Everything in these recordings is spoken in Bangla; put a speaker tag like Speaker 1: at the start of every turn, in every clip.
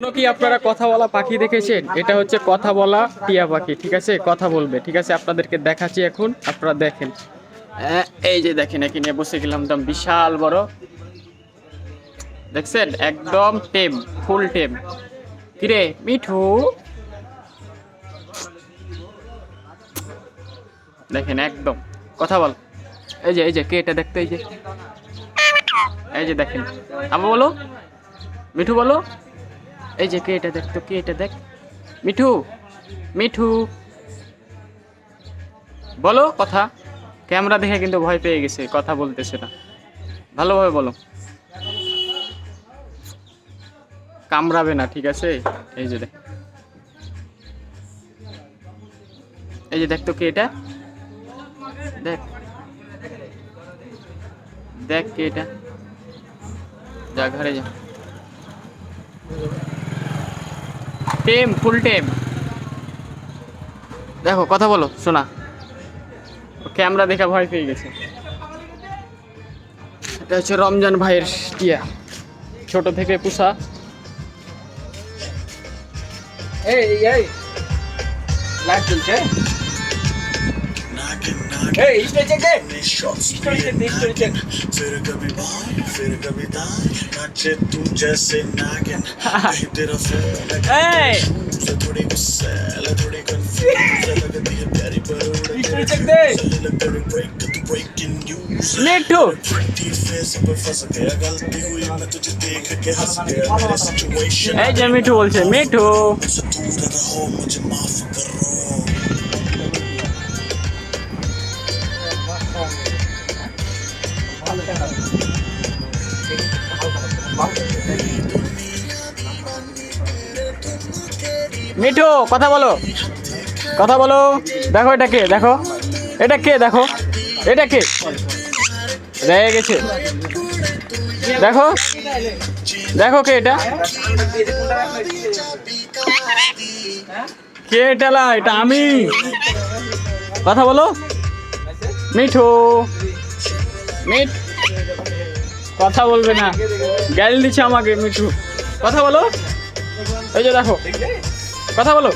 Speaker 1: কি আপনারা কথা বলা পাখি দেখেছেন? এটা হচ্ছে কথা বলা টিয়া পাখি ঠিক আছে? কথা বলবে ঠিক আছে? আপনাদেরকে দেখাচ্ছি এখন আপনারা দেখেন। আহ, এই যে দেখেন এখানে নিয়ে বসে গেলাম একদম বিশাল বড়। দেখছেন? একদম টেম ফুল টেম। কিরে মিঠু? দেখেন একদম। কথা বল। এই যে এই যে কে এটা দেখতে? এই যে। এই যে দেখেন। আবার বলো। মিঠু বলো। এই যে কে এটা দেখ, তো কে এটা দেখ। মিঠু মিঠু। বলো কথা। ক্যামেরা দেখে কিন্তু ভয় পেয়ে গেছে, কথা বলতেছে না। ভালোভাবে বলো। কামড়াবে না, ঠিক আছে? এই যে দেখ। এই যে দেখ তো কে এটা দেখ। দেখ কে এটা যা, ঘরে যা। টেম ফুল টেম দেখো কথা বলো শোনা। ক্যামেরা দেখা ভয় পেয়ে গেছে। এটা হচ্ছে রমজান ভাইয়ের টিয়া ছোট থেকে পুষা।
Speaker 2: এই এই লাইট চলছে? Hey, he's gonna take that. These shots. He's gonna take. He's gonna take.
Speaker 3: फिर कभी boy, फिर कभी दाई, नाचे तू जैसे नागिन. कहीं तेरा फोन
Speaker 1: लगा. Hey.
Speaker 3: से थोड़ी गुस्सा, ले थोड़ी confused, लगती है प्यारी पर
Speaker 2: उड़. He's gonna
Speaker 3: take that. थोड़ी break, तू breaking news.
Speaker 1: Let
Speaker 3: go. Pretty face पर फंस गया गलती हुई मैं तुझे देख के हंस गया. मेरे situation.
Speaker 1: Hey, Jamie, तू बोल से, me too.
Speaker 3: से दूर रहो, मुझे माफ करो.
Speaker 1: মিঠু, কথা বলো। কথা বলো। দেখো এটা কে? দেখো। এটা কে? দেখো। এটা কে? রেগে গেছে। দেখো। দেখো কে এটা? কে এটা লা? এটা আমি। কথা বলো। মিঠু। মিঠ কথা বলবে না। গ্যাল দিচ্ছে আমাকে, মিঠু। কথা বলো। এই যে দেখো। কথা বলো।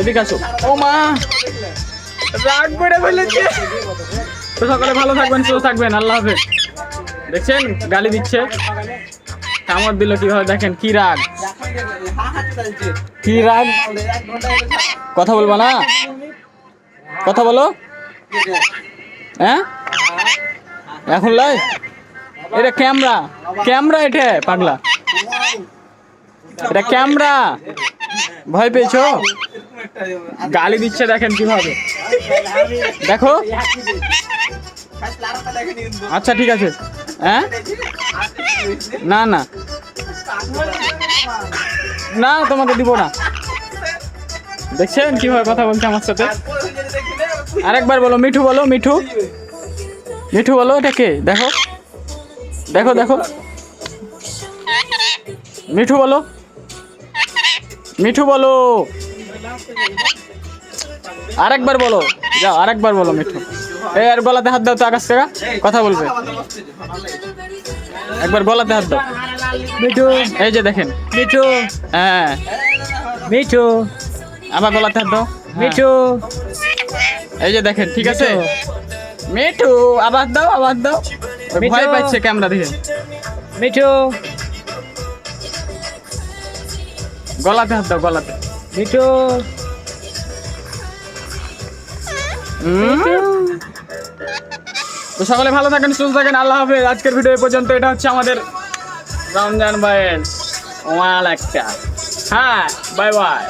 Speaker 1: এদিকে আসো। ও মা। রাগ করে ফেলেছে। তো সকালে ভালো থাকবেন সুস্থ থাকবেন আল্লাহ হাফেজ। দেখছেন? গালি দিচ্ছে। কামড় দিল কীভাবে? দেখেন কি রাগ। কি রাগ? কথা বলব না? কথা বলো। হ্যাঁ? এখন লাই। এটা ক্যামেরা। ক্যামেরা এটা পাগলা। এটা ক্যামেরা। ভয় পেয়েছ? গালি দিচ্ছে দেখেন কীভাবে। দেখো। আচ্ছা ঠিক আছে। হ্যাঁ? না না। না, তোমাকে দিব না। দেখছেন কীভাবে কথা বলছে আমার সাথে? আরেকবার বলো, মিঠু বলো, মিঠু। মিঠু বলো, এটা কে? দেখো। দেখো দেখো। মিঠু বলো। মিঠু বলো। আরেকবার বলো। যাও আরেকবার বলো মিঠু। এই আর গলাতে হাত দাও তো আকাশ থেকে কথা বলবে। একবার গলাতে হাত দাও। মিঠু। এই যে দেখেন। মিঠু। হ্যাঁ। মিঠু। আবার গলাতে হাত দাও। মিঠু। এই যে দেখেন ঠিক আছে? মিঠু। আবার দাও আবার দাও। ভয় পাচ্ছে ক্যামেরা দেখে। মিঠু। গলাতে হাত দাও, গলাতে। মিঠু। তো সকলে ভালো থাকেন, সুস্থ থাকেন, আল্লাহ হাফেজ। আজকের ভিডিও পর্যন্ত, এটা হচ্ছে আমাদের রমজান ভাইয়ের ওয়াল একটা। হ্যাঁ বাই বাই।